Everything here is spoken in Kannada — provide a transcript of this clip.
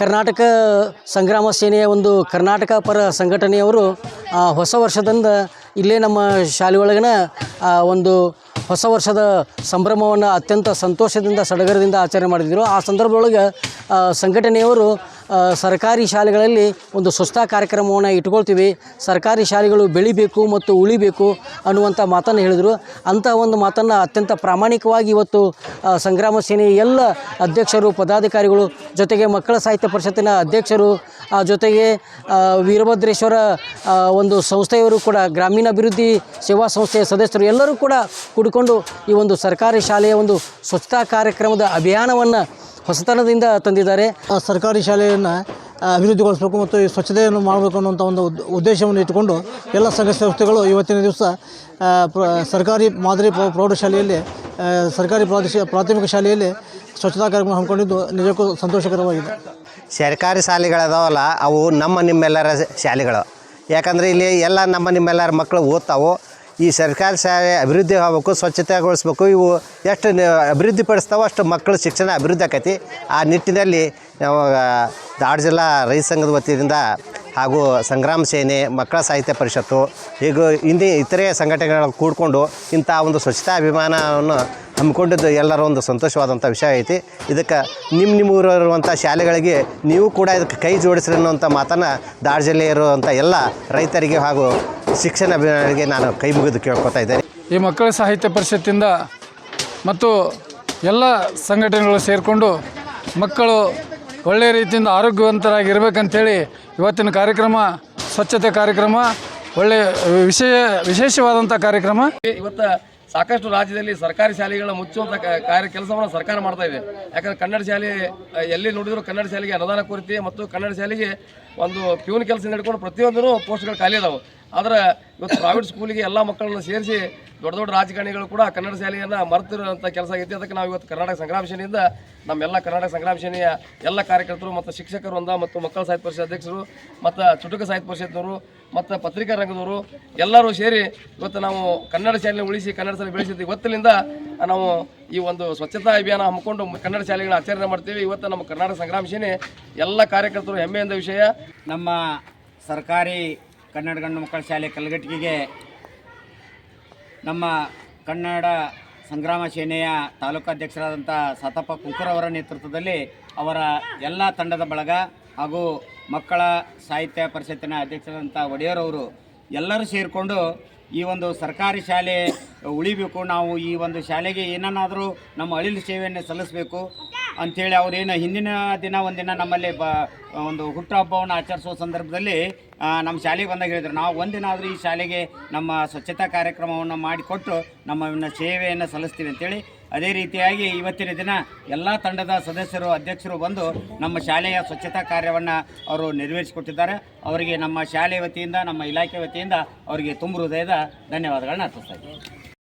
ಕರ್ನಾಟಕ ಸಂಗ್ರಾಮ ಸೇನೆಯ ಒಂದು ಕರ್ನಾಟಕ ಪರ ಸಂಘಟನೆಯವರು ಹೊಸ ವರ್ಷದಿಂದ ಇಲ್ಲೇ ನಮ್ಮ ಶಾಲೆ ಒಳಗನ ಒಂದು ಹೊಸ ವರ್ಷದ ಸಂಭ್ರಮವನ್ನು ಅತ್ಯಂತ ಸಂತೋಷದಿಂದ, ಸಡಗರದಿಂದ ಆಚರಣೆ ಮಾಡಿದರು. ಆ ಸಂದರ್ಭದೊಳಗೆ ಸಂಘಟನೆಯವರು ಸರ್ಕಾರಿ ಶಾಲೆಗಳಲ್ಲಿ ಒಂದು ಸ್ವಚ್ಛತಾ ಕಾರ್ಯಕ್ರಮವನ್ನು ಇಟ್ಕೊಳ್ತೀವಿ. ಸರ್ಕಾರಿ ಶಾಲೆಗಳು ಬೆಳಿಬೇಕು ಮತ್ತು ಉಳಿಬೇಕು ಅನ್ನುವಂಥ ಮಾತನ್ನು ಹೇಳಿದರು. ಅಂಥ ಒಂದು ಮಾತನ್ನು ಅತ್ಯಂತ ಪ್ರಾಮಾಣಿಕವಾಗಿ ಇವತ್ತು ಸಂಗ್ರಾಮ ಸೇನೆ ಎಲ್ಲ ಅಧ್ಯಕ್ಷರು, ಪದಾಧಿಕಾರಿಗಳು ಜೊತೆಗೆ ಮಕ್ಕಳ ಸಾಹಿತ್ಯ ಪರಿಷತ್ತಿನ ಅಧ್ಯಕ್ಷರು ಜೊತೆಗೆ ವೀರಭದ್ರೇಶ್ವರ ಒಂದು ಸಂಸ್ಥೆಯವರು ಕೂಡ, ಗ್ರಾಮೀಣಾಭಿವೃದ್ಧಿ ಸೇವಾ ಸಂಸ್ಥೆಯ ಸದಸ್ಯರು ಎಲ್ಲರೂ ಕೂಡ ಕೂಡಿಕೊಂಡು ಈ ಒಂದು ಸರ್ಕಾರಿ ಶಾಲೆಯ ಒಂದು ಸ್ವಚ್ಛತಾ ಕಾರ್ಯಕ್ರಮದ ಅಭಿಯಾನವನ್ನು ಹೊಸತನದಿಂದ ತಂದಿದ್ದಾರೆ. ಆ ಸರ್ಕಾರಿ ಶಾಲೆಯನ್ನು ಅಭಿವೃದ್ಧಿಗೊಳಿಸಬೇಕು ಮತ್ತು ಈ ಸ್ವಚ್ಛತೆಯನ್ನು ಮಾಡಬೇಕು ಅನ್ನುವಂಥ ಒಂದು ಉದ್- ಉದ್ದೇಶವನ್ನು ಇಟ್ಟುಕೊಂಡು ಎಲ್ಲ ಸಂಘ ಸಂಸ್ಥೆಗಳು ಇವತ್ತಿನ ದಿವಸ ಪ್ರ ಸರ್ಕಾರಿ ಮಾದರಿ ಪ್ರೌ- ಪ್ರೌಢಶಾಲೆಯಲ್ಲಿ ಸರ್ಕಾರಿ ಪ್ರಾದೇಶ ಪ್ರಾಥಮಿಕ ಶಾಲೆಯಲ್ಲಿ ಸ್ವಚ್ಛತಾ ಕಾರ್ಯಕ್ರಮ ಹಮ್ಮಿಕೊಂಡಿದ್ದು ನಿಜಕ್ಕೂ ಸಂತೋಷಕರವಾಗಿದೆ. ಸರ್ಕಾರಿ ಶಾಲೆಗಳದಾವಲ್ಲ ಅವು ನಮ್ಮ ನಿಮ್ಮೆಲ್ಲರ ಶಾಲೆಗಳು. ಯಾಕಂದರೆ ಇಲ್ಲಿ ಎಲ್ಲ ನಮ್ಮ ನಿಮ್ಮೆಲ್ಲರ ಮಕ್ಕಳು ಓದ್ತಾವು. ಈ ಸರ್ಕಾರಿ ಶಾಲೆ ಅಭಿವೃದ್ಧಿ ಆಗಬೇಕು ಸ್ವಚ್ಛತೆಗೊಳಿಸ್ಬೇಕು, ಇವು ಎಷ್ಟು ಅಭಿವೃದ್ಧಿ ಪಡಿಸ್ತಾವೋ ಅಷ್ಟು ಮಕ್ಕಳ ಶಿಕ್ಷಣ ಅಭಿವೃದ್ಧಿ ಆಕೈತಿ. ಆ ನಿಟ್ಟಿನಲ್ಲಿ ನಾವು ಧಾರವಾಡ ಜಿಲ್ಲಾ ರೈತ ಸಂಘದ ವತಿಯಿಂದ ಹಾಗೂ ಸಂಗ್ರಾಮ ಸೇನೆ, ಮಕ್ಕಳ ಸಾಹಿತ್ಯ ಪರಿಷತ್ತು ಈಗ ಹಿಂದೆ ಇತರೆ ಸಂಘಟನೆಗಳು ಕೂಡಿಕೊಂಡು ಇಂಥ ಒಂದು ಸ್ವಚ್ಛತಾ ಅಭಿಮಾನವನ್ನು ಹಮ್ಮಿಕೊಂಡಿದ್ದು ಎಲ್ಲರ ಒಂದು ಸಂತೋಷವಾದಂಥ ವಿಷಯ ಐತಿ. ಇದಕ್ಕೆ ನಿಮ್ಮ ನಿಮ್ಮ ಊರಿರುವಂಥ ಶಾಲೆಗಳಿಗೆ ನೀವು ಕೂಡ ಇದಕ್ಕೆ ಕೈ ಜೋಡಿಸ್ರಿ ಅನ್ನುವಂಥ ಮಾತನ್ನು ದಾಡ್ ಜಿಲ್ಲೆ ಇರುವಂಥ ಎಲ್ಲ ರೈತರಿಗೆ ಹಾಗೂ ಶಿಕ್ಷಣ ಅಭಿಯಾನಿಗೆ ನಾನು ಕೈ ಮುಗಿದು ಕೇಳ್ಕೊತಾ ಇದ್ದೇನೆ. ಈ ಮಕ್ಕಳ ಸಾಹಿತ್ಯ ಪರಿಷತ್ತಿಂದ ಮತ್ತು ಎಲ್ಲ ಸಂಘಟನೆಗಳು ಸೇರಿಕೊಂಡು ಮಕ್ಕಳು ಒಳ್ಳೆಯ ರೀತಿಯಿಂದ ಆರೋಗ್ಯವಂತರಾಗಿರ್ಬೇಕಂತೇಳಿ ಇವತ್ತಿನ ಕಾರ್ಯಕ್ರಮ ಸ್ವಚ್ಛತೆ ಕಾರ್ಯಕ್ರಮ ಒಳ್ಳೆಯ ವಿಷಯ ವಿಶೇಷವಾದಂಥ ಕಾರ್ಯಕ್ರಮ. ಇವತ್ತು ಸಾಕಷ್ಟು ರಾಜ್ಯದಲ್ಲಿ ಸರ್ಕಾರಿ ಶಾಲೆಗಳ ಮುಚ್ಚುವಂಥ ಕ- ಕಾರ್ಯ ಕೆಲಸವನ್ನು ಸರ್ಕಾರ ಮಾಡ್ತಾ ಇದೆ. ಯಾಕಂದ್ರೆ ಕನ್ನಡ ಶಾಲೆ ಎಲ್ಲಿ ನೋಡಿದರೂ ಕನ್ನಡ ಶಾಲೆಗೆ ಅನುದಾನ ಕೊರತೆ ಮತ್ತು ಕನ್ನಡ ಶಾಲೆಗೆ ಒಂದು ಪ್ಯೂನ್ ಕೆಲಸ ನಡ್ಕೊಂಡು ಪ್ರತಿಯೊಂದೂ ಪೋಸ್ಟ್ಗಳು ಖಾಲಿ ಅದಾವೆ. ಆದರೆ ಇವತ್ತು ಪ್ರೈವೇಟ್ ಸ್ಕೂಲಿಗೆ ಎಲ್ಲ ಮಕ್ಕಳನ್ನ ಸೇರಿಸಿ ದೊಡ್ಡ ದೊಡ್ಡ ರಾಜಕಾರಣಿಗಳು ಕೂಡ ಕನ್ನಡ ಶಾಲೆಯನ್ನು ಮರೆತಿರುವಂಥ ಕೆಲಸ ಆಗೈತಿ. ಅದಕ್ಕೆ ನಾವು ಇವತ್ತು ಕರ್ನಾಟಕ ಸಂಗ್ರಾಮ ಸೇನೆಯಿಂದ ನಮ್ಮೆಲ್ಲ ಕರ್ನಾಟಕ ಸಂಗ್ರಾಮ ಸೇನೆಯ ಎಲ್ಲ ಕಾರ್ಯಕರ್ತರು ಮತ್ತು ಶಿಕ್ಷಕರು ಒಂದ ಮತ್ತು ಮಕ್ಕಳ ಸಾಹಿತ್ಯ ಪರಿಷತ್ ಅಧ್ಯಕ್ಷರು ಮತ್ತು ಚುಟುಕ ಸಾಹಿತ್ಯ ಪರಿಷತ್ನವರು ಮತ್ತು ಪತ್ರಿಕಾ ರಂಗದವರು ಎಲ್ಲರೂ ಸೇರಿ ಇವತ್ತು ನಾವು ಕನ್ನಡ ಶಾಲೆ ಉಳಿಸಿ ಕನ್ನಡ ಶಾಲೆ ಬೆಳೆಸಿದ್ದು. ಇವತ್ತಿನಿಂದ ನಾವು ಈ ಒಂದು ಸ್ವಚ್ಛತಾ ಅಭಿಯಾನ ಹಮ್ಮಿಕೊಂಡು ಕನ್ನಡ ಶಾಲೆಗಳನ್ನ ಆಚರಣೆ ಮಾಡ್ತೀವಿ. ಇವತ್ತು ನಮ್ಮ ಕರ್ನಾಟಕ ಸಂಗ್ರಾಮ ಸೇನೆ ಎಲ್ಲ ಕಾರ್ಯಕರ್ತರು ಹೆಮ್ಮೆಯಿಂದ ವಿಷಯ. ನಮ್ಮ ಸರ್ಕಾರಿ ಕನ್ನಡ ಗಂಡು ಮಕ್ಕಳ ಶಾಲೆ ಕಲಘಟಗಿಗೆ ನಮ್ಮ ಕನ್ನಡ ಸಂಗ್ರಾಮ ಸೇನೆಯ ತಾಲೂಕಾಧ್ಯಕ್ಷರಾದಂಥ ಸತಪ್ಪ ಕುಂಕುರ್ ಅವರ ನೇತೃತ್ವದಲ್ಲಿ ಅವರ ಎಲ್ಲ ತಂಡದ ಬಳಗ ಹಾಗೂ ಮಕ್ಕಳ ಸಾಹಿತ್ಯ ಪರಿಷತ್ತಿನ ಅಧ್ಯಕ್ಷರಾದಂಥ ಒಡೆಯರವರು ಎಲ್ಲರೂ ಸೇರಿಕೊಂಡು ಈ ಒಂದು ಸರ್ಕಾರಿ ಶಾಲೆ ಉಳಿಬೇಕು. ನಾವು ಈ ಒಂದು ಶಾಲೆಗೆ ಏನನ್ನಾದರೂ ನಮ್ಮ ಅಳಿಲು ಸೇವೆಯನ್ನು ಸಲ್ಲಿಸಬೇಕು. ಅಂಥೇಳಿ ಅವರೇನು ಹಿಂದಿನ ದಿನ ಒಂದಿನ ನಮ್ಮಲ್ಲಿ ಬ ಒಂದು ಹುಟ್ಟುಹಬ್ಬವನ್ನು ಆಚರಿಸುವ ಸಂದರ್ಭದಲ್ಲಿ ನಮ್ಮ ಶಾಲೆಗೆ ಬಂದಾಗ ಹೇಳಿದ್ರು. ನಾವು ಒಂದಿನ ಆದರೂ ಈ ಶಾಲೆಗೆ ನಮ್ಮ ಸ್ವಚ್ಛತಾ ಕಾರ್ಯಕ್ರಮವನ್ನು ಮಾಡಿಕೊಟ್ಟು ನಮ್ಮ ಸೇವೆಯನ್ನು ಸಲ್ಲಿಸ್ತೀವಿ ಅಂತೇಳಿ. ಅದೇ ರೀತಿಯಾಗಿ ಇವತ್ತಿನ ದಿನ ಎಲ್ಲ ತಂಡದ ಸದಸ್ಯರು, ಅಧ್ಯಕ್ಷರು ಬಂದು ನಮ್ಮ ಶಾಲೆಯ ಸ್ವಚ್ಛತಾ ಕಾರ್ಯವನ್ನು ಅವರು ನೆರವೇರಿಸಿಕೊಟ್ಟಿದ್ದಾರೆ. ಅವರಿಗೆ ನಮ್ಮ ಶಾಲೆ ವತಿಯಿಂದ, ನಮ್ಮ ಇಲಾಖೆ ವತಿಯಿಂದ ಅವರಿಗೆ ತುಂಬ ಹೃದಯದ ಧನ್ಯವಾದಗಳನ್ನ ಅರ್ಪಿಸ್ತಾ